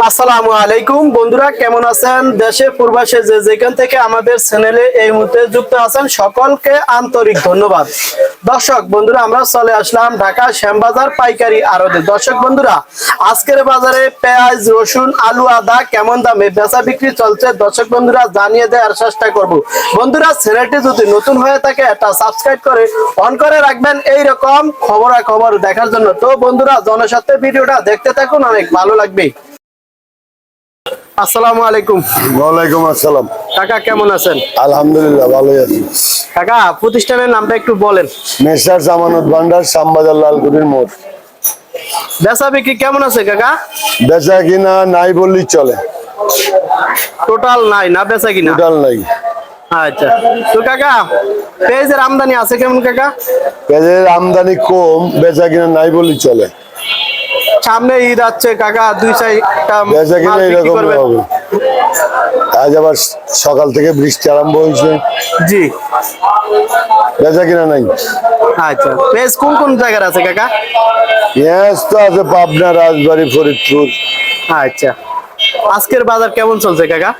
আসসালামু আলাইকুম। বন্ধুরা, কেমন আছেন? দেশে, পূর্বাসে যে যেখান থেকে আমাদের চ্যানেলে এই মুহূর্তে যুক্ত আছেন, সকলকে আন্তরিক ধন্যবাদ। দর্শক, বন্ধুরা, আমরা চলে আসলাম ঢাকা শ্যামবাজার পাইকারি আড়তে। দর্শক, বন্ধুরা, আজকের বাজারে পেঁয়াজ, রসুন, আলু, আদা কেমন দামে বেচা বিক্রি চলছে? দর্শক, বন্ধুরা, জানিয়ে দেওয়ার চেষ্টা করব। বন্ধুরা, চ্যানেলটি যদি নতুন হয়ে থাকে, একটা সাবস্ক্রাইব করে অন করে রাখবেন। এই রকম খবরাখবর দেখার জন্য। তো, বন্ধুরা, জনস্বার্থে ভিডিওটা দেখতে থাকুন, অনেক ভালো লাগবে। আসসালামু আলাইকুম। ওয়ালাইকুম আসসালাম। কাকা কেমন আছেন? আলহামদুলিল্লাহ ভালোই আছি। কাকা প্রতিষ্ঠানের নামটা একটু বলেন। মেসার জামানত ভান্ডার শ্যামবাজার লালকুটির মোড়। বেচা বিক্রি কেমন আছে কাকা? বেচা কিনা নাই বললেই চলে। টোটাল নাই না বেচা কিনা? টোটাল নাই। আচ্ছা। তো কাকা পেঁয়াজের আমদানি আছে কেমন কাকা? পেঁয়াজের আমদানি কম বেচা কিনা নাই বললেই চলে। সামনে ঈদ আছে কাকা দুই চারটা বেচা কিনা এরকম হবে। আজ আবার সকাল থেকে বৃষ্টি আরম্ভ হয়েছে। জি। বেচা কিনা নাই? আচ্ছা পেঁয়াজ কোন কোন জায়গার আছে কাকা? পেঁয়াজ তো আছে পাবনা রাজবাড়ি ফরিদপুর। আচ্ছা। আজকের বাজার কেমন চলছে কাকা?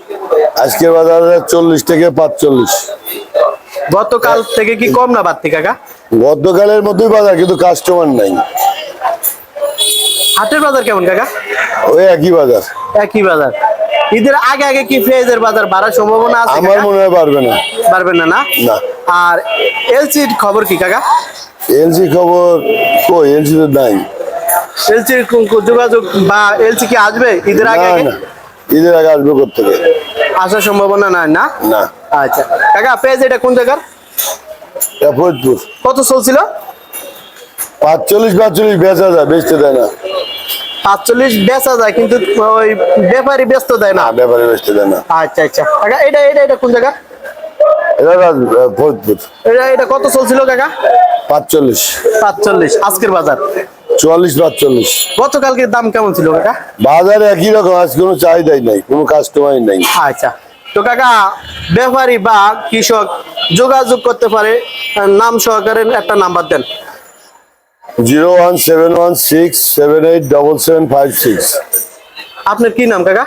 আজকের বাজার চল্লিশ থেকে পাঁচচল্লিশ। গতকাল থেকে কি কম না বাড়তি কাকা? গতকালের মতোই বাজার কিন্তু কাস্টমার নাই। হাটের বাজার কেমন কাকা? ওই একই বাজার। একই বাজার। ঈদের আগে আগে কি পেঁয়াজের বাজার বাড়ার সম্ভাবনা আছে আমার মনে হয় পারবে না। পারবেন না না? না। আর এলসির খবর কি কাকা? এলসি খবর কই? এলসি তো নাই। এলসির যোগাযোগ বা এলসি কি আসবে ঈদের আগে আগে? ঈদের আগে আসবে থেকে আসার সম্ভাবনা নাই না? না। আচ্ছা। কাকা পেঁয়াজ এটা কোন জায়গার? ফরিদপুর। কত চলছিল? পাঁচচল্লিশ পাঁচচল্লিশ বেচা যায় বেচতে দেয় না। পাঁচচল্লিশ বেচা যায় কিন্তু ওই ব্যাপারী ব্যস্ত দেয় না। ব্যাপারে বেচতে দেয় না। আচ্ছা আচ্ছা। কাকা এটা এটা এটা কোন জায়গা? এটা এটা কত চলছিল কাকা? পাঁচচল্লিশ। পাঁচচল্লিশ আজকের বাজার। চুয়াল্লিশ পাঁচচল্লিশ দাম কেমন ছিল কাকা? বাজারে একই রকম আজ কোনো চাহিদাই নাই কোনো কাস্টমারই নাই। আচ্ছা। তো কাকা ব্যাপারী বা কৃষক যোগাযোগ করতে পারে নাম সহকারে একটা নাম্বার দেন। Zero one seven one six seven eight double seven five six. আপনার কি নাম কাকা?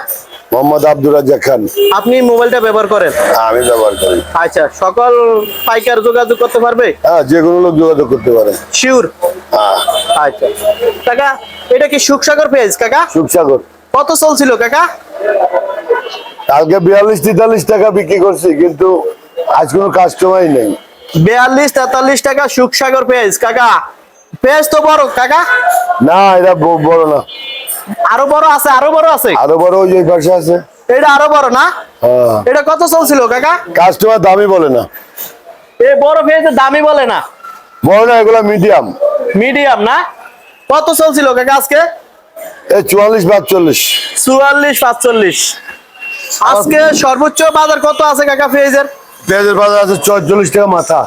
মোহাম্মদ আব্দুর রাজ্জাক খান। আপনি মোবাইলটা ব্যবহার করেন? আমি ব্যবহার করি। আচ্ছা সকল পাইকার যোগাযোগ করতে পারবে? হ্যাঁ যে কোনো লোক যোগাযোগ করতে পারে। শিওর হ্যাঁ। আচ্ছা। কাকা এটা কি সুখসাগর পেজ কাকা? সুখসাগর। কত চলছিল কাকা? কালকে বিয়াল্লিশ তেতাল্লিশ টাকা বিক্রি করছি কিন্তু আজ কোনো কাস্টমারই নেই। বিয়াল্লিশ তেতাল্লিশ টাকা সুখসাগর পেজ কাকা। পেজ তো বড় কাকা? না এটা বড় না। আরও বড় আছে আরও বড় আছে? আরও বড় ওই পাশে আছে। এটা আরও বড় না? হ্যাঁ। এটা কত চলছিল কাকা? কাস্টমার দামই বলে না। এই বড় পেজের দামই বলে না। বড় না এগুলো মিডিয়াম মিডিয়াম না? কত চলছিল কাকা আজকে? এই চুয়াল্লিশ পাঁচচল্লিশ। চুয়াল্লিশ পাঁচচল্লিশ। আজকে সর্বোচ্চ বাজার কত আছে কাকা পেঁয়াজের? পেঁয়াজের বাজার আছে ছয়চল্লিশ টাকা মাথা।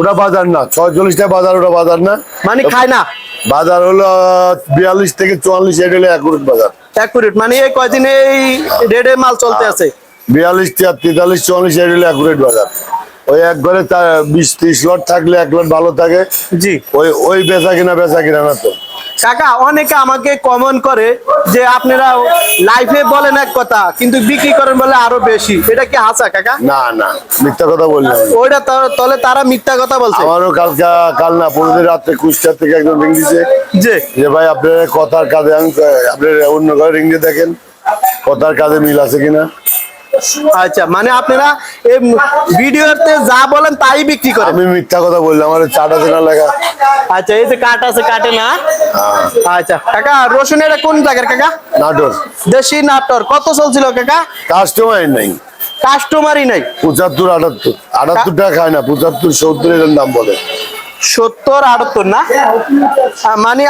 ওটা বাজার না ছয়চল্লিশটা বাজার ওটা বাজার না। মানে খায় না? বাজার হলো বিয়াল্লিশ থেকে চুয়াল্লিশ এটা হলো একুরেট বাজার। অ্যাকুরেট মানে এই কয়দিন এই রেডে মাল চলতে আছে? বিয়াল্লিশ তেতাল্লিশ চুয়াল্লিশ এটা হলো একুরেট বাজার। ওই এক ঘরে বিশ ত্রিশ লট থাকলে এক লট ভালো থাকে। জি। ওই ওই বেচা কিনা বেচা কিনা না তো। কাকা অনেকে আমাকে কমন করে যে আপনারা লাইফে বলেন এক কথা কিন্তু বিক্রি করেন বলে আরও বেশি। এটা কি হাসা কাকা? না না মিথ্যা কথা বললাম ওইটা তলে তারা মিথ্যা কথা বলছে। আমারও কালকে কাল না পনেরো রাত্রে কুষ্টার থেকে একজন রিং দিছে। যে যে ভাই আপনার কথার কাজে আমি আপনার অন্য ঘরে রিং দিয়ে দেখেন কথার কাজে মিল আছে কিনা? আচ্ছা মানে আপনারা এই ভিডিওতে যা বলেন তাই বিক্রি করেন। আমি মিথ্যা কথা বললাম আমার চাটা চেনা লেখা। আচ্ছা এই যে কাঠ আছে কাটে না? হ্যাঁ, আচ্ছা কাকা রসুন এটা কোন জায়গার কাকা? নাটোর। দেশি নাটোর। কত চলছিল কাকা? কাস্টমার নাই। কাস্টমারই নাই। পঁচাত্তর আটাত্তর। আটাত্তর টাকা খায় না পঁচাত্তর সত্তর এরকম দাম বলে। সত্তর আটাত্তর না? মানে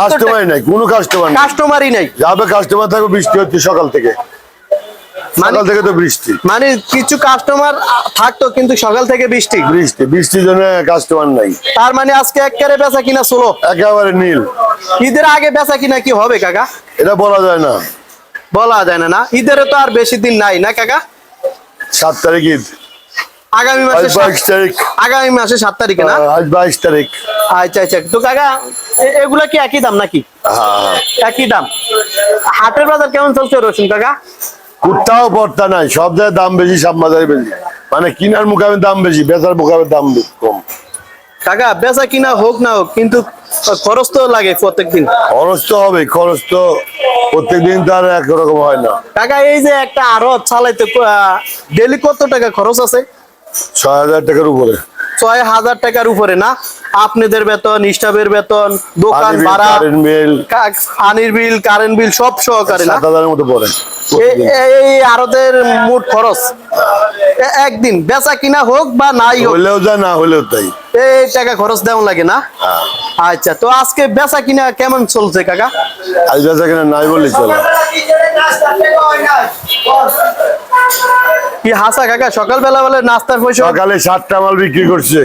কাস্টমার নাই কোনো কাস্টমার কাস্টমারই নাই। যাবে কাস্টমার থাকবে বৃষ্টি হচ্ছে সকাল থেকে। সকাল থেকে তো বৃষ্টি। মানে কিছু কাস্টমার থাকতো কিন্তু সকাল থেকে বৃষ্টি। বৃষ্টি বৃষ্টির জন্য কাস্টমার নাই। তার মানে আজকে একেবারে বেচা কিনা ষোলো। একেবারে নীল। ঈদের আগে বেচা কিনা কি হবে কাকা? এটা বলা যায় না। বলা যায় না না? ঈদেরও তো আর বেশি দিন নাই না কাকা? সাত তারিখ ঈদ। আগামী মাসে বাইশ তারিখ। আগামী মাসে সাত তারিখে না? আজ বাইশ তারিখ। আচ্ছা আচ্ছা। তো কাকা এগুলা কি একই দাম নাকি? হ্যাঁ। একই দাম। হাটের বাজার কেমন চলছে রসুন কাকা? কোথাও পড়তা নাই সব জায়গায় দাম বেশি সব বাজারে বেশি। মানে কিনার মুখামে দাম বেশি বেচার মুখামে দাম কম। কাকা বেচা কিনা হোক না হোক কিন্তু খরচ তো লাগে প্রত্যেকদিন। খরচ তো হবে খরচ তো প্রত্যেকদিন তো আর একরকম হয় না। কাকা এই যে একটা আরও চালাইতে ডেলি কত টাকা খরচ আছে? ছয় হাজার টাকার উপরে। ছয় হাজার টাকার উপরে না? আপনাদের বেতন স্টাফের বেতন দোকান ভাড়া কারেন্ট বিল পানির বিল কারেন্ট বিল সব সহকারে সাত হাজারের মতো পড়ে এ- এ- এই আরতের মোট খরচ একদিন বেচা কিনা হোক বা নাই হোক। হইলেও যা না হইলেও তাই। এই টাকা খরচ দেওয়া লাগে না? হ্যাঁ। আচ্ছা তো আজকে বেচা কিনা কেমন চলছে কাকা? আজ বেচা কিনা নাই বললেই চলে। কি হাসা কাকা? সকালবেলা বলে নাস্তার পয়সা সকালে সাতটা মাল বিক্রি করছে।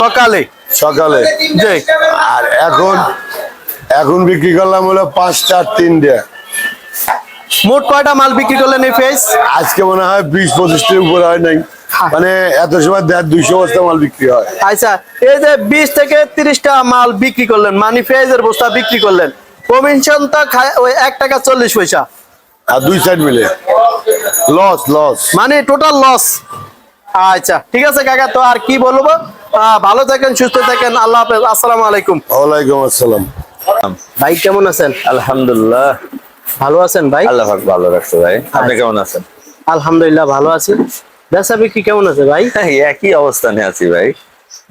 সকালে? সকালে। আর এখন এখন বিক্রি করলাম হলো পাঁচটা আর তিনটে মোট কয়টা মাল বিক্রি করলেন এই ফেস? আজকে মনে হয় বিশ পঁচিশটির উপরে হয় নাই। মানে এত সময় দেড় দুইশো বস্তা মাল বিক্রি হয়। আচ্ছা এই যে বিশ থেকে তিরিশটা মাল বিক্রি করলেন মানে পেঁয়াজের বস্তা বিক্রি করলেন কমিশন তো খায় ওই এক টাকা চল্লিশ পয়সা। আর দুই সাইড মিলে। লস লস মানে টোটাল লস আচ্ছা ঠিক আছে কাকা তো আর কি বলব? ভালো থাকেন সুস্থ থাকেন। আল্লাহ হাফেজ। আসসালামু আলাইকুম। ওয়ালাইকুম আসসালাম। ভাই কেমন আছেন? আলহামদুলিল্লাহ। ভালো আছেন ভাই? আল্লাহ পাক ভালো রাখছে ভাই। আপনি কেমন আছেন? আলহামদুলিল্লাহ ভালো আছি। বেচা বিক্রি কেমন আছে ভাই? একই অবস্থানে আছি ভাই।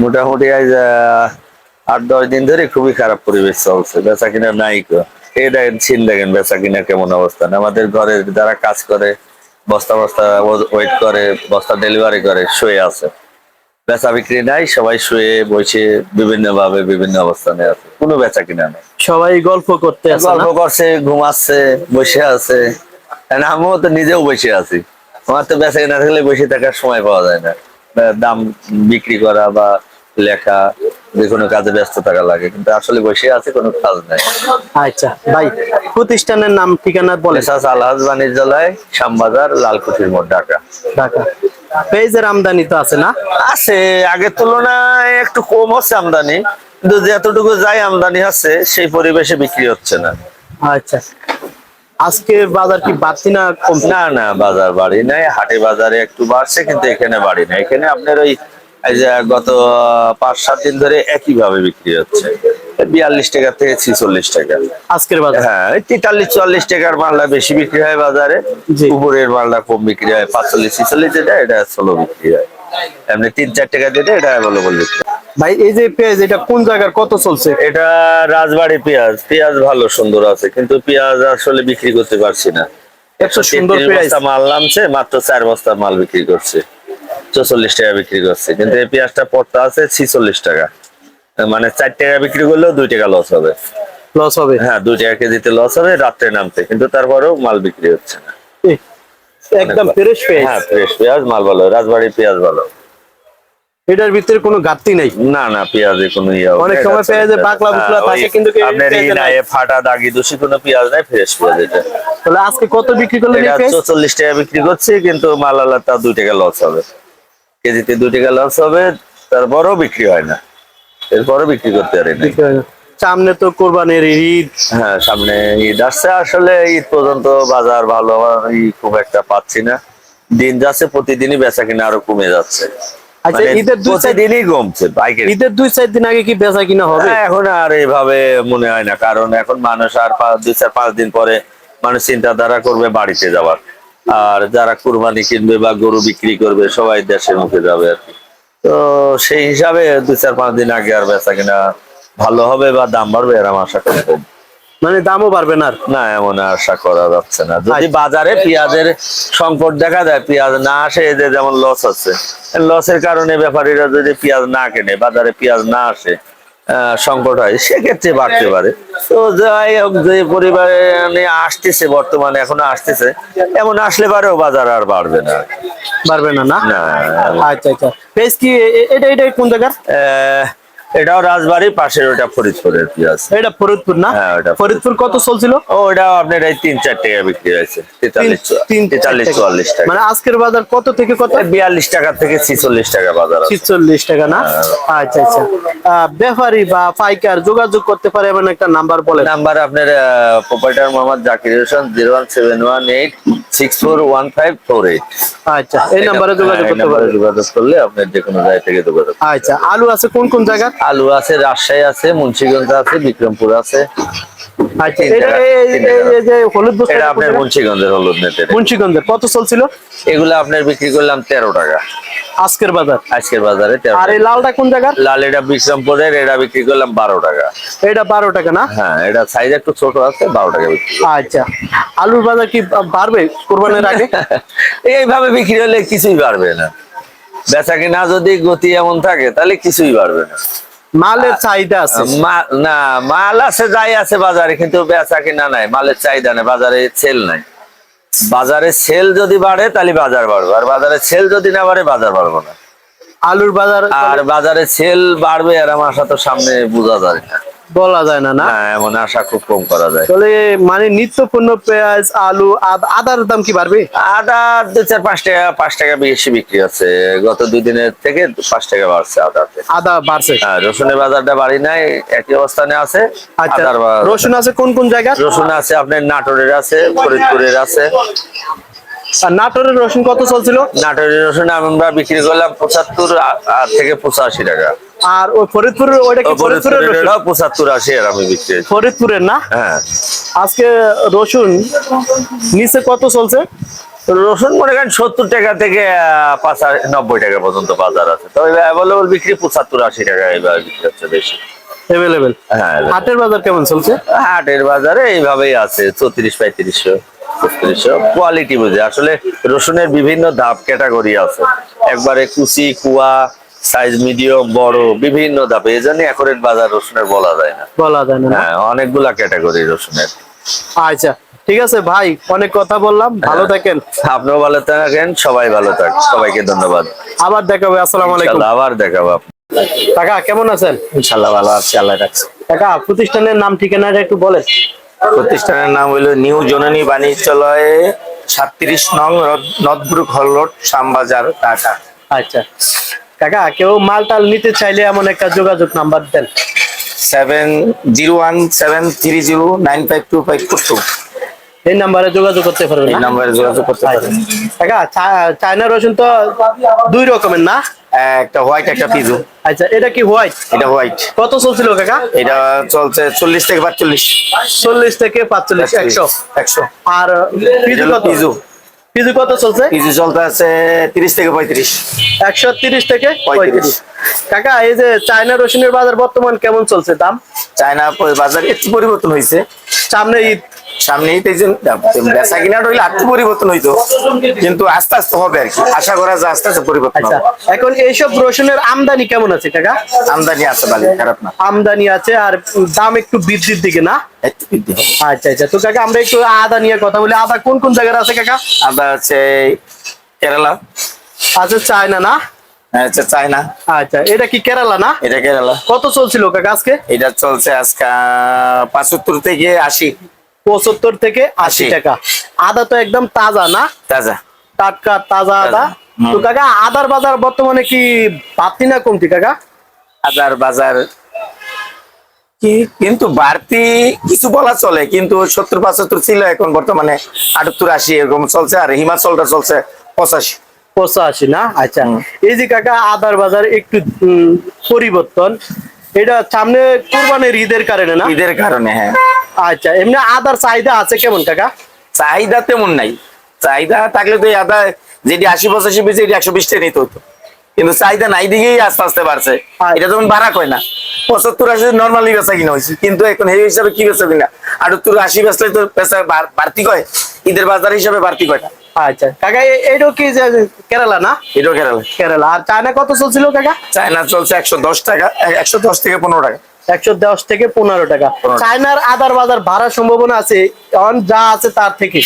মোটামুটি আজ আহ, আট দশ দিন ধরে খুবই খারাপ পরিবেশ চলছে। বেচা কিনা নাই কো এই দেখেন ছিন দেখেন বেচা কিনা কেমন অবস্থান আমাদের ঘরে যারা কাজ করে বস্তা বস্তা ওয়েট করে বস্তা ডেলিভারি করে শুয়ে আছে। বেচা বিক্রি নাই সবাই শুয়ে বসে বিভিন্ন ভাবে বিভিন্ন অবস্থানে আছে। কোনো বেচা কিনা নেই। সবাই গল্প করতে আছে গল্প করছে ঘুমাচ্ছে বসে আছে। আমিও তো নিজেও বসে আছি। আমার তো বেঁচে না থাকলে বসে থাকার সময় পাওয়া যায় না। দাম বিক্রি করা বা লেখা যে কোনো কাজে ব্যস্ত থাকা লাগে কিন্তু আসলে বসে আছে কোনো কাজ নাই। আচ্ছা ভাই প্রতিষ্ঠানের নাম ঠিকানা বলে আলহাজ বাণিজ্যালয় শ্যামবাজার লালকুঠির মোড় ঢাকা। ঢাকা। পেঁয়াজের আমদানি তো আছে না? আছে আগের তুলনায় একটু কম হচ্ছে আমদানি কিন্তু যতটুকু যাই আমদানি আছে সেই পরিবেশে বিক্রি হচ্ছে না। আচ্ছা। আজকে বাজার কি বাড়তি না কম না না বাজার বাড়ি নাই হাটে বাজারে একটু বাড়ছে কিন্তু এখানে বাড়ি নাই। এখানে আপনার ওই এই যে গত পাঁচ সাত দিন ধরে একই ভাবে বিক্রি হচ্ছে। বিয়াল্লিশ টাকা থেকে ছিচল্লিশ টাকা। আজকের বাজার? হ্যাঁ তেতাল্লিশ চুয়াল্লিশ টাকার মালটা বেশি বিক্রি হয় বাজারে। উপরের মালটা কম বিক্রি হয় পাঁচচল্লিশ ছিচল্লিশ যেটা এটা ষোলো বিক্রি হয়। এমনি তিন চার টাকা যেটা এটা অ্যাভেলেবল বিক্রি ভাই এই যে পেঁয়াজ এটা কোন জায়গার কত চলছে? এটা রাজবাড়ি পেঁয়াজ। পেঁয়াজ ভালো সুন্দর আছে কিন্তু পেঁয়াজ আসলে বিক্রি করতে পারছি না। একশো সুন্দর সুন্দর পেঁয়াজ। মাল নামছে মাত্র চার বস্তা মাল বিক্রি করছে। চৌচল্লিশ টাকা বিক্রি করছে। কিন্তু এই পেঁয়াজটা পড়তে আছে ছিচল্লিশ টাকা। মানে চার টাকা বিক্রি করলেও দুই টাকা লস হবে। লস হবে? হ্যাঁ দুই টাকা কেজিতে লস হবে রাত্রে নামতে। কিন্তু তারপরেও মাল বিক্রি হচ্ছে না। একদম ফ্রেশ পেঁয়াজ। হ্যাঁ ফ্রেশ পেঁয়াজ মাল ভালো। রাজবাড়ি পেঁয়াজ ভালো। এটার ভিতরে কোনো ঘাটতি নেই? না না পেঁয়াজে কোনো ইয়ে হবে অনেক সময় পেঁয়াজে বাকলা বুকলা হ্যাঁ, থাকে কিন্তু আপনার ই পেঁয়াজে নাই। নাই। ফাটা দাগি দোষী কোনো পেঁয়াজ নাই ফ্রেশ পেঁয়াজ এটা। তাহলে আজকে কত বিক্রি করলেন এই এটা পেঁয়াজ? চল্লিশ টাকা বিক্রি করছে কিন্তু মাল আলা তা দুই টাকা লস হবে। কেজিতে দুই টাকা লস হবে তারপরও বিক্রি হয় না। এরপরও বিক্রি করতে পারি না। সামনে তো কোরবানির ঈদ। হ্যাঁ সামনে ঈদ আসছে। আসলে ঈদ পর্যন্ত বাজার ভালো খুব একটা পাচ্ছি না। দিন যাচ্ছে প্রতিদিনই বেচা কিনা আরও কমে যাচ্ছে। আচ্ছা মানে ঈদের দুই চার প্রতিদিনই কমছে বাইকের ঈদের দুই চার দিন আগে কি বেচা কিনা হবে? হ্যাঁ, এখন আর এভাবে মনে হয় না। কারণ এখন মানুষ আর পাঁচ দুই চার পাঁচ দিন পরে মানুষ চিন্তাধারা করবে বাড়িতে যাওয়ার। আর যারা কুরবানি কিনবে বা গরু বিক্রি করবে সবাই দেশের মুখে যাবে আর তো সেই হিসাবে দুই চার পাঁচ দিন আগে আর বেচা কিনা ভালো হবে বা দাম বাড়বে এরকম আশা করতে মানে দামও বাড়বে না না এমন আশা করা যাচ্ছে না। যদি বাজারে পেঁয়াজের সংকট দেখা যায় পেঁয়াজ না আসে যে যেমন লস আছে লসের কারণে ব্যাপারীরা যদি পেঁয়াজ না কেনে বাজারে পেঁয়াজ না আসে সংকট হয় সেক্ষেত্রে বাড়তে পারে। তো যাই হোক যে পরিবারে আসতেছে বর্তমানে এখনও আসতেছে এমন আসলে পারেও বাজার আর বাড়বে না। বাড়বে না না? আচ্ছা আচ্ছা। বেশ কি এটা এটা কোন জায়গার? আহ, এটাও রাজবাড়ি পাশের ওটা ফরিদপুরের পেঁয়াজ এটা ফরিদপুর না? হ্যাঁ, ওটা ফরিদপুর। কত চলছিল? ও ওটাও আপনার এই তিন চার টাকা বিক্রি হয়েছে। তেতাল্লিশ। চুয়াল্লিশ টাকা। মানে আজকের বাজার কত থেকে কত? বিয়াল্লিশ টাকা থেকে ছিচল্লিশ টাকা বাজার ছিচল্লিশ টাকা না? আচ্ছা আচ্ছা। আহ, ব্যাপারী বা পাইকার যোগাযোগ করতে পারে এমন একটা নাম্বার বলে নাম্বার আপনার proprietor Mohammad Zakir Hossain zero one seven one eight six four one five four eight আচ্ছা এই নাম্বারে যোগাযোগ করতে যোগাযোগ করলে আপনার যে কোনো জায়গা থেকে যোগাযোগ আচ্ছা আলু আছে কোন কোন জায়গা আলু আছে রাজশাহী আছে মুন্সিগঞ্জ আছে বিক্রমপুর আছে। তিন এটা জায়গা, এই- তিন এই- জায়গা। এই যে হলুদ বস্তা এটা আপনার মুন্সিগঞ্জের হলুদ নেতে মুন্সিগঞ্জের। কত চলছিল? এগুলো আপনার বিক্রি করলাম তেরো টাকা। আজকের বাজার? আজকের বাজারে আর এই লালটা কোন জায়গার? লাল এটা বিক্রমপুরের এটা বিক্রি করলাম বারো টাকা। এটা বারো টাকা না? হ্যাঁ এটা সাইজ একটু ছোট আছে বারো টাকা বিক্রি আচ্ছা। আলুর বাজার কি বাড়বে কোরবানির আগে? এইভাবে বিক্রি হলে কিছুই বাড়বে না। বেচা কিনা যদি গতি এমন থাকে তাহলে কিছুই বাড়বে না। মালের চাহিদা আছে। না মাল আছে যাই আছে বাজারে কিন্তু বেচা কিনা নাই মালের চাহিদা নাই বাজারে সেল নাই। বাজারে সেল যদি বাড়ে তাহলে বাজার বাড়বে আর বাজারে সেল যদি না বাড়ে বাজার বাড়বো না। আলুর বাজার আর বাজারে সেল বাড়বে আর আমার সাথে সামনে বোঝা যায় না। বলা যায় না না? হ্যাঁ এমন আশা খুব কম করা যায়। তাহলে মানে নিত্য পণ্য পেঁয়াজ আলু আদার দাম কি বাড়বে? আদা দু চার পাঁচ টাকা পাঁচ টাকা বেশি বিক্রি আছে গত দুই দিনের থেকে পাঁচ টাকা বাড়ছে আদাতে। আদা বাড়ছে। হ্যাঁ রসুনের বাজারটা বাড়ি নাই একই অবস্থানে আছে। আচ্ছা আদার রসুন আছে কোন কোন জায়গা রসুন আছে আপনার নাটোরের আছে ফরিদপুরের আছে। নাটোরের রসুন কত চলছিল? নাটোরের রসুন আমরা বিক্রি করলাম পঁচাত্তর থেকে পঁচাশি টাকা। আর ওই ফরিদপুরের ওইটা কি ফরিদপুরের পঁচাত্তর আশি আর আমি বিক্রি ফরিদপুরের না? হ্যাঁ। আজকে রসুন নিচে কত চলছে? রসুন মনে করেন সত্তর টাকা থেকে নব্বই টাকা পর্যন্ত বাজার আছে। তবে অ্যাভেলেবল বিক্রি পঁচাত্তর আশি টাকা এইভাবে বিক্রি হচ্ছে বেশি। এভেলেবেল হ্যাঁ হাটের বাজার কেমন চলছে? হাটের বাজারে এইভাবেই আছে চৌত্রিশ পঁয়ত্রিশশো কোয়ালিটি বুঝে। আসলে রসুনের বিভিন্ন ধাপ ক্যাটাগরি আছে। একবারে কুচি কুয়া সাইজ মিডিয়াম বড় বিভিন্ন ধাপ এই জন্য একরের বাজার রসুনের বলা যায় না। বলা যায় না? হ্যাঁ অনেকগুলা ক্যাটাগরি রসুনের। আচ্ছা ঠিক আছে ভাই অনেক কথা বললাম ভালো থাকেন। আপনিও ভালো থাকেন সবাই ভালো থাক সবাইকে ধন্যবাদ। আবার দেখাবে আসসালামু আলাইকুম। আবার দেখাবো কাকা কেমন আছেন? ইনশাল্লাহ ভালো আছি আল্লাহ রাখছে। কাকা প্রতিষ্ঠানের নাম ঠিকানাটা একটু বলেন। প্রতিষ্ঠানের নাম হলো নিউ জননী বাণিজ্যালয়ে সাতত্রিশ নং নদব্রুক হল রোড শ্যামবাজার ঢাকা। আচ্ছা। কাকা কেউ মাল টাল নিতে চাইলে এমন একটা যোগাযোগ নাম্বার দেন। Seven zero one seven three zero nine five two five four two. এই নাম্বারে যোগাযোগ করতে পারবেন এই নাম্বারে যোগাযোগ করতে পারেন কাকা চায়না রসুন তো দুই রকমের না? একটা হোয়াইট একটা পিজু আচ্ছা এটা কি হোয়াইট? এটা হোয়াইট। কত চলছিল কাকা? এটা চলছে চল্লিশ থেকে পাঁচচল্লিশ। চল্লিশ থেকে পাঁচচল্লিশ একশো। একশো। আর পিজু কত? পিজু পিজু কত চলছে? পিজি চলতে আছে তিরিশ থেকে পঁয়ত্রিশ। একশো তিরিশ থেকে পঁয়ত্রিশ। পঁয়ত্রিশ। কাকা এই যে চায়না রসুনের বাজার বর্তমান কেমন চলছে? দাম? চায়না বাজার একটু পরিবর্তন হয়েছে। সামনে ঈদ। সামনে বেচা কিনা পরিবর্তন হইতো। কিন্তু আস্তে আস্তে হবে আর কি। আশা করা যায় আস্তে আস্তে পরিবর্তন আচ্ছা এখন এইসব রসুনের আমদানি কেমন আছে আমদানি আছে ভালো খারাপ না। আমদানি আছে আর দাম একটু বৃদ্ধির দিকে না? একটু আচ্ছা আচ্ছা। তো কাকা আমরা একটু আদা নিয়ে কথা বলি। আদা কোন কোন জায়গায় আছে কাকা? আদা আছে কেরালা। আছে চায়না না? আছে চায়না। আচ্ছা এটা কি কেরালা না? এটা কেরালা। কত চলছিল কাকা আজকে? এটা চলছে আজকে পাঁচাত্তর থেকে আশি। পঁচাত্তর থেকে আশি। টাকা। আদা তো একদম তাজা না? তাজা। টাটকা তাজা আদা। তো কাকা আদার বাজার বর্তমানে কি বাড়তি না কমতি কাকা? আদার বাজার কি? কিন্তু বাড়তি কিছু বলা চলে কিন্তু সত্তর পঁচাত্তর ছিল এখন বর্তমানে আটাত্তর আশি এরকম চলছে আর হিমাচলটা চলছে পঁচাশি। পঁচাশি না? আচ্ছা। এই যে কাকা আদার বাজার একটু পরিবর্তন। এটা সামনে কোরবানির ঈদের কারণে না? ঈদের কারণে হ্যাঁ। আচ্ছা এমনি আদার চাহিদা আছে কেমন কাকা? চাহিদা তেমন নাই। চাহিদা থাকলে তো এই আদা যেটি আশি পঁচাশি বেশি এটি একশো বিশটা নিতে হতো। কিন্তু চাহিদা নাই দিকেই আস্তে আস্তে বাড়ছে। আচ্ছা। এটা তখন বাড়া কয় না। পঁচাত্তর আশি নর্মালি বেচা কিনা হয়েছে। কিন্তু এখন এই হিসাবে কি বেচা কিনা? আটাত্তর আশি বেচলে তো বেচা বাড়তি কয়? ঈদের বাজার হিসাবে বাড়তি কয়টা? আচ্ছা কাকা এইটাও কি যে কেরালা না? এটাও কেরালা। কেরালা। আর চায়না কত চলছিল কাকা? চায়না চলছে একশো দশ টাকা একশো দশ থেকে পনেরো টাকা। একশো দশ থেকে পনেরো টাকা। চায়নার আদার বাজার ভাড়ার সম্ভাবনা আছে এখন যা আছে তার থেকে।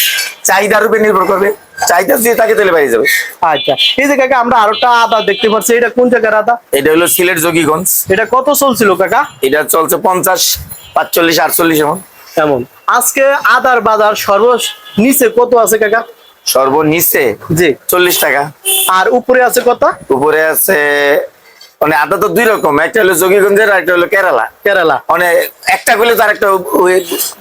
চাহিদার উপরে নির্ভর করবে। চাইতে যে তাকে তেলে বাইরে যাবে আচ্ছা এই যে কাকা আমরা আরেকটা আদা দেখতে পাচ্ছি এটা কোন জায়গার আদা? এটা হলো সিলেট যোগীগঞ্জ। এটা কত চলছিল কাকা? এটা চলছে পঞ্চাশ পাঁচচল্লিশ আটচল্লিশ এমন। এমন। আজকে আদার বাজার সর্ব নিচে কত আছে কাকা? সর্বনিচে জি। চল্লিশ টাকা। আর উপরে আছে কত? উপরে আছে মানে আদা তো দুই রকম একটা হলো যোগীগঞ্জের আর একটা হলো কেরালা। কেরালা। মানে একটা করলে তার একটা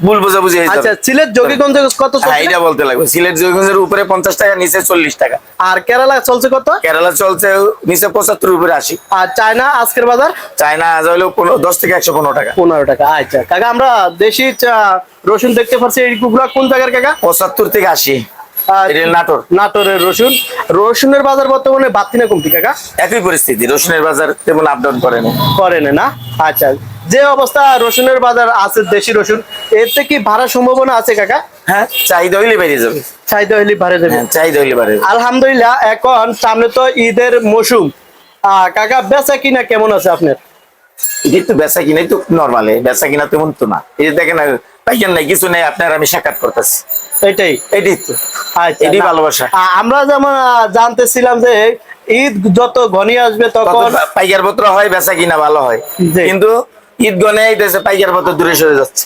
ভুল বোঝাবুঝি আচ্ছা সিলেট যোগীগঞ্জে কত হ্যাঁ এটা বলতে লাগবে। সিলেট যোগীগঞ্জের উপরে পঞ্চাশ টাকা নিচে চল্লিশ টাকা। আর কেরালা চলছে কত? কেরালা চলছে নিচে পঁচাত্তর উপরে আশি। আর চায়না আজকের বাজার? চায়না আজ হলো দশ থেকে একশো পনেরো টাকা। পনেরো টাকা আচ্ছা। কাকা আমরা দেশি চা- রসুন দেখতে পাচ্ছি এইগুলা কোন জায়গার কাকা? পঁচাত্তর থেকে আশি। নাটোর। নাটোরের রসুন। রসুনের বাজার বর্তমানে বাড়তি না কমতি কাকা? একই পরিস্থিতি রসুনের বাজার তেমন আপ করে না। করেন না? আচ্ছা যে অবস্থা রসুনের বাজার আছে দেশি রসুন এতে কি ভাড়ার সম্ভাবনা আছে কাকা? হ্যাঁ চাহিদা হইলে যাবে। চাহিদা যাবে। হ্যাঁ চাহিদা হইলে বেড়ে আলহামদুলিল্লাহ এখন সামনে তো ঈদের মৌসুম। কাকা বেচা কিনা কেমন আছে আপনার? এটা তো বেচা কিনাই তো নর্মালে বেচা কিনা তেমন তো না। এই দেখেন পাইকার নাই কিছু নেই আপনার আমি সাক্ষাৎ করতেছি। এটাই। এটাই তো। আচ্ছা, এটাই ভালোবাসা। আমরা যেমন জানতেছিলাম যে ঈদ যত ঘনি আসবে তখন পাইকার পত্র হয় বেচা কিনা ভালো হয়। কিন্তু ঈদ গনে দেশে পাইকার পত্র দূরে সরে যাচ্ছে।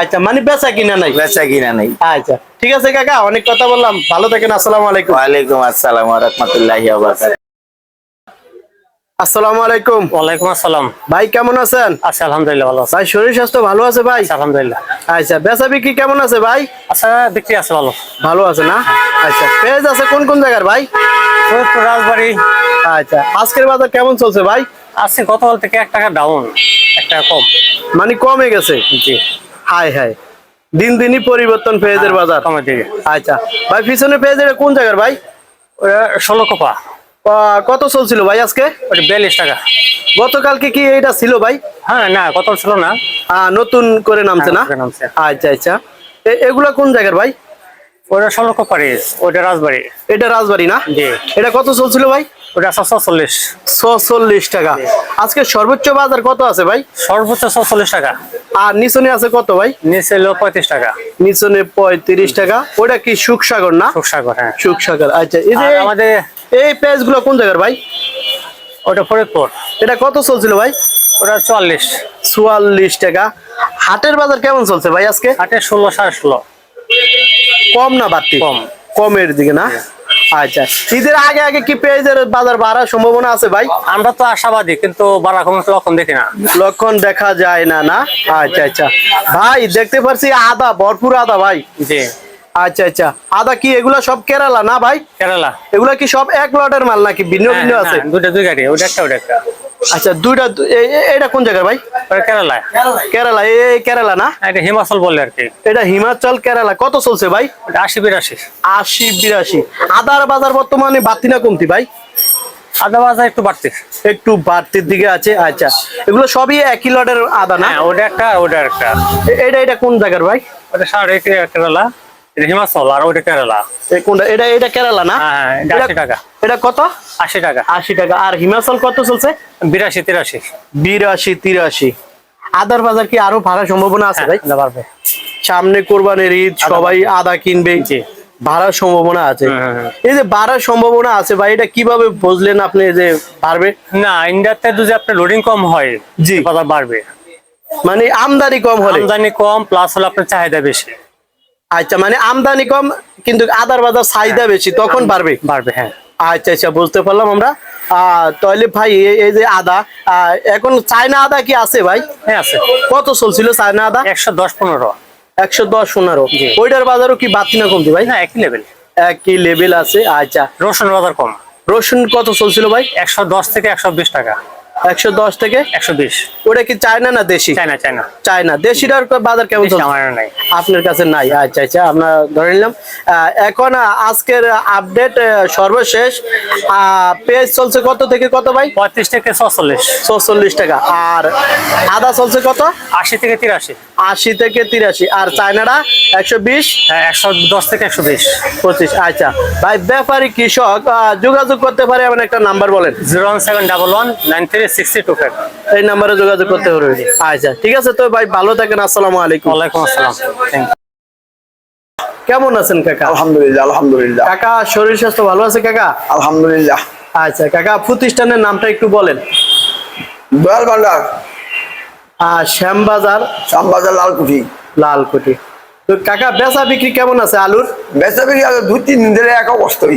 আচ্ছা মানে বেচা কিনা নাই? বেচা কিনা নাই। আচ্ছা ঠিক আছে কাকা অনেক কথা বললাম। ভালো থাকেন আসসালামু আলাইকুম। ওয়ালাইকুম আসসালাম রহমতুল্লাহ আসসালামু আলাইকুম। ওয়ালাইকুম আসসালাম। ভাই কেমন আছেন? আচ্ছা আলহামদুলিল্লাহ ভালো ভাই শরীর স্বাস্থ্য ভালো আছে ভাই? আচ্ছা, আলহামদুলিল্লাহ। আচ্ছা বেচা বিক্রি কেমন আছে ভাই? আচ্ছা দেখতে আছে ভালো। ভালো আছে না? আচ্ছা পেঁয়াজ আছে কোন কোন জায়গার ভাই? রাজবাড়ি। আচ্ছা আজকের বাজার কেমন চলছে ভাই? গতকাল থেকে এক টাকা ডাউন এক টাকা কম। মানে কমে গেছে? জি। High high. দিন দিনই পরিবর্তন পেঁয়াজের বাজার। কমের দিকে। আচ্ছা ভাই পিছনে পেঁয়াজের কোন জায়গার ভাই? ষোলো কোপা। কত চলছিল ভাই আজকে? ওটা বিয়াল্লিশ টাকা। গতকালকে কি এটা ছিল ভাই? হ্যাঁ না গত ছিল না। আহ, নতুন করে নামছে না? হ্যাঁ। আচ্ছা আচ্ছা। এগুলা কোন জায়গার ভাই? ওটা ষোলো ওটা রাজবাড়ি। এটা রাজবাড়ি না? এটা কত চলছিল ভাই? ওটা ছশো ছচল্লিশ। টাকা। আজকে সর্বোচ্চ বাজার কত আছে ভাই? সর্বোচ্চ ছচল্লিশ টাকা। আর নিচনে আছে কত ভাই? নিচে হলো পঁয়ত্রিশ টাকা। নিচনে পঁয়ত্রিশ টাকা। ওটা কি সুখসাগর না? সুখসাগর হ্যাঁ। সুখসাগর আচ্ছা। এই যে আমাদের এই পেঁয়াজগুলো কোন জায়গার ভাই? ওটা ফরিদপুর। এটা কত চলছিল ভাই? ওটা চুয়াল্লিশ। চুয়াল্লিশ টাকা। হাটের বাজার কেমন চলছে ভাই আজকে? আটে ষোলো সাড়ে ষোলো। কম না বাড়তি? কম। কমের দিকে না? আচ্ছা। ঈদের আগে আগে কি পেঁয়াজের বাজার বাড়ার সম্ভাবনা আছে ভাই? আমরা তো আশাবাদী কিন্তু বাড়া কমে লক্ষণ দেখি না। লক্ষণ দেখা যায় না না? আচ্ছা আচ্ছা। ভাই দেখতে পারছি আদা ভরপুর আদা ভাই। জি। আচ্ছা আচ্ছা। আদা কি এগুলা সব কেরালা না ভাই? কেরালা। এগুলা কি সব এক লটের মাল নাকি? ভিন্ন ভিন্ন হ্যাঁ, আছে? হ্যাঁ, দুইটা দুই গাড়ি ওটা একটা ওটা একটা। আচ্ছা দুইটা এটা কোন জায়গার ভাই? কেরালা। কেরালা এই কেরালা না? এটা হিমাচল বলে আর কি। এটা হিমাচল কেরালা। কত চলছে ভাই? আশি বিরাশি। আশি বিরাশি। আদার বাজার বর্তমানে বাড়তি না কমতি ভাই? আদা বাজার একটু বাড়তি। একটু বাড়তির দিকে আছে আচ্ছা। এগুলো সবই একই লটের আদা না? হ্যাঁ ওটা একটা ওটা একটা। এটা এটা কোন জায়গার ভাই? ওটা সাড়ে কেরালা। এটা হিমাচল আর ওটা কেরালা। কোনটা? এটা এটা কেরালা না? হ্যাঁ, হ্যাঁ, এটা এটা- 80 টাকা। এটা কত? আশি টাকা। আশি টাকা। আর হিমাচল কত চলছে? বিরাশি তিরাশি। বিরাশি তিরাশি। আদার বাজার কি আরও ভাড়া সম্ভাবনা আছে ভাই? হ্যাঁ, সামনে কোরবানির ঈদ সবাই আদা কিনবে। ভাড়ার সম্ভাবনা আছে। এই যে ভাড়ার সম্ভাবনা আছে ভাই এটা কীভাবে বুঝলেন আপনি যে পারবে না ইন্ডিয়াতে যদি আপনার লোডিং কম হয় জি। বাজার বাড়বে। মানে আমদানি কম হলে? আমদানি কম প্লাস হলো আপনার চাহিদা বেশি। আচ্ছা মানে আমদানি কম কিন্তু আদার বাজার চাহিদা বেশি তখন বাড়বে? বাড়বে হ্যাঁ। আচ্ছা আচ্ছা বুঝতে পারলাম আমরা। তাহলে ভাই এই- যে আদা এখন চায়না আদা কি আছে ভাই? হ্যাঁ আছে। কত চলছিল চায়না আদা? একশো দশ পনেরো। একশো দশ পনেরো। ওইটার বাজারও কি বাড়তি না কমতি ভাই? না একই লেভেল একই লেভেল আছে আচ্ছা। রসুন বাজার কম। রসুন কত চলছিল ভাই? একশো দশ থেকে একশো বিশ টাকা। একশো দশ থেকে? একশো বিশ। ওটা কি চায়না না দেশি? চাইনা চাইনা চায়না। দেশিটার বাজার কেমন আমার নাই। আপনার কাছে নাই। আচ্ছা আচ্ছা আমরা ধরে নিলাম। এখন আজকের আপডেট সর্বশেষ। পেঁয়াজ চলছে কত থেকে কত ভাই? পঁয়ত্রিশ থেকে ছচল্লিশ। ছচল্লিশ টাকা। আর আদা চলছে কত? আশি থেকে তিরাশি। আশি থেকে তিরাশি। আর চায়নাটা একশো বিশ? হ্যাঁ, একশো দশ থেকে একশো বিশ। পঁচিশ আচ্ছা। ভাই ব্যাপারী কৃষক যোগাযোগ করতে পারে এমন একটা নাম্বার বলেন। Zero one seven double one nine three sixty two five এই নাম্বারে যোগাযোগ করতে পারবে আচ্ছা ঠিক আছে তো ভাই ভালো থাকেন আসসালামু আলাইকুম। ওয়ালাইকুম আসসালাম। কেমন আছেন কাকা? আলহামদুলিল্লাহ আলহামদুলিল্লাহ। কাকা শরীর স্বাস্থ্য ভালো আছে কাকা? আলহামদুলিল্লাহ। আচ্ছা কাকা প্রতিষ্ঠানের নামটা একটু বলেন। দয়াল ভান্ডার। আহ, শ্যামবাজার। শ্যামবাজার লালকুঠি। লালকুটি তো কাকা বেচা বিক্রি কেমন আছে আলুর? বেচা বিক্রি দুই তিন দিন ধরে এক অবস্থাই।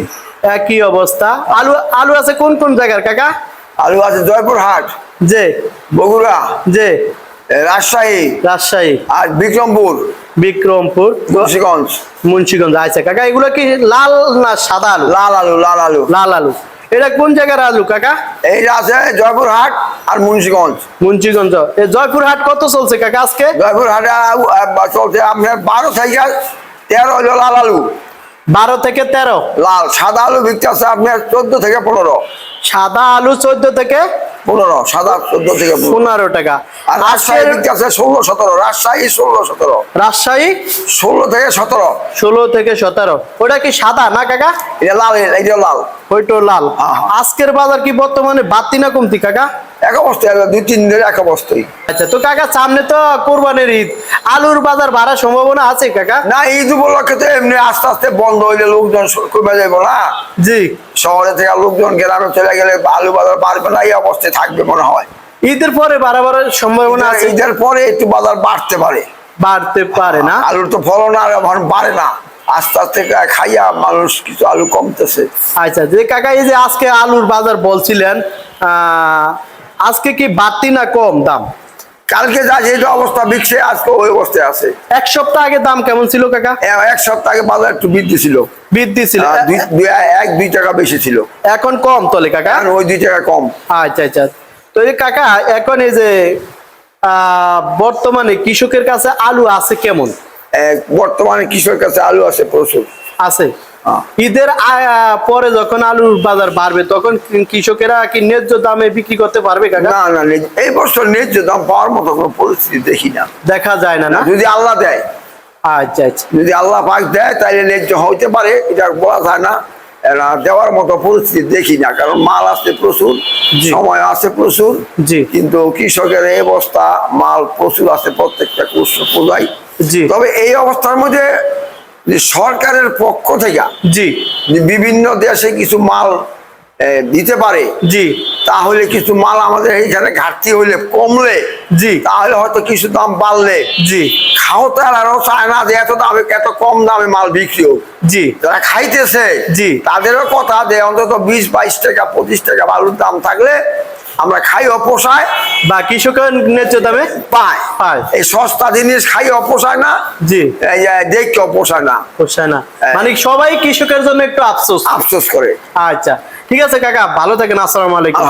একই অবস্থা। আলু আলু আছে কোন কোন জায়গার কাকা? আলু আছে জয়পুরহাট যে বগুড়া। যে রাজশাহী। রাজশাহী। আর বিক্রমপুর। বিক্রমপুর। মুন্সিগঞ্জ। মুন্সিগঞ্জ আচ্ছা। কাকা এগুলো কি লাল না সাদা আলু? লাল আলু লাল আলু। লাল আলু। এটা কোন জায়গার আলু কাকা? এইটা আছে জয়পুরহাট আর মুন্সিগঞ্জ। মুন্সিগঞ্জ। এই জয়পুরহাট কত চলছে কাকা আজকে? জয়পুরহাটে চলছে আপনার বারো থেকে তেরো হলো লাল আলু। বারো থেকে তেরো? লাল সাদা আলু বিকতে আছে আপনার চোদ্দ থেকে পনেরো। সাদা আলু চোদ্দ থেকে পনেরো সাদা চোদ্দ থেকে পনেরো। টাকা। আর রাজশাহী আছে ষোলো সতেরো। রাজশাহী ষোলো সতেরো। রাজশাহী? ষোলো থেকে সতেরো। ষোলো থেকে সতেরো। ওটা কি সাদা না কাকা? এটা লাল এটা লাল। ওইটো লাল। আজকের বাজার কি বর্তমানে বাড়তি না কমতি কাকা? এক অবস্থায় দুই তিন দিনের এক অবস্থায়। আচ্ছা তো কাকা সামনে তো কোরবানির ঈদ। আলুর বাজার বাড়ার সম্ভাবনা আছে কাকা? না ঈদ উপলক্ষে তো এমনি আস্তে আস্তে বন্ধ হইলে লোকজন কমে যাব না। জি। শহরে থেকে লোকজন গ্রামে চলে গেলে আলু বাজার বাড়বে না এই অবস্থায় থাকবে মনে হয়। ঈদের পরে বাড়াবাড়ার সম্ভাবনা আছে? ঈদের পরে একটু বাজার বাড়তে পারে। বাড়তে পারে না। আলুর তো ফলন আর বাড়ে না। আস্তে আস্তে খাইয়া মানুষ কিছু আলু কমতেছে। আচ্ছা যে কাকা এই যে আজকে আলুর বাজার বলছিলেন আজকে কি বাড়তি না কম দাম? কালকে যা যে অবস্থা বিকছে আজকে ওই অবস্থায় আছে। এক সপ্তাহ আগে দাম কেমন ছিল কাকা? এক সপ্তাহ আগে বাজার একটু বৃদ্ধি ছিল। বৃদ্ধি ছিল। এক দুই টাকা বেশি ছিল। এখন কম তলে কাকা? ওই দুই টাকা কম। আচ্ছা আচ্ছা। তো এই কাকা এখন এই যে আহ, বর্তমানে কৃষকের কাছে আলু আছে কেমন? বর্তমানে কৃষকের কাছে আলু আছে প্রচুর। আছে? হ্যাঁ। ঈদের পরে যখন আলুর বাজার বাড়বে তখন কৃষকেরা কি ন্যায্য দামে বিক্রি করতে পারবে না না এই বছর ন্যায্য দাম পাওয়ার মতো কোনো পরিস্থিতি দেখি না। দেখা যায় না না? যদি আল্লাহ দেয়। আচ্ছা আচ্ছা। যদি আল্লাহ পাক দেয় তাহলে ন্যায্য হইতে পারে এটা বলা যায় না। দেওয়ার মতো পরিস্থিতি দেখি না কারণ মাল আছে প্রচুর। সময় আছে প্রচুর। কিন্তু কৃষকের এই অবস্থা মাল প্রচুর আছে প্রত্যেকটা পূজায়। তবে এই অবস্থার মধ্যে সরকারের পক্ষ থেকে জি। বিভিন্ন দেশে কিছু মাল দিতে পারে। জি। তাহলে কিছু মাল আমাদের এইখানে ঘাটতি হইলে কমলে। জি। তাহলে হয়তো কিছু দাম বাড়লে। জি। খাওয়াতার আরও চায় না যে এত দামে এত কম দামে মাল বিক্রি হোক জি। যারা খাইতেছে জি। তাদেরও কথা যে অন্তত বিশ বাইশ টাকা পঁচিশ টাকা বালুর দাম থাকলে আমরা খাইও পোষায় বা কৃষকের ন্যায্য দামে পায়। পায়। এই সস্তা জিনিস খাই পোষায় না। জি। এই যে দেখকেও না। পোষায় না। হ্যাঁ। মানে সবাই কৃষকের জন্য একটু আফসোস। আফসোস করে। আচ্ছা। ঠিক আছে কাকা ভালো থাকেন আসসালামু আলাইকুম।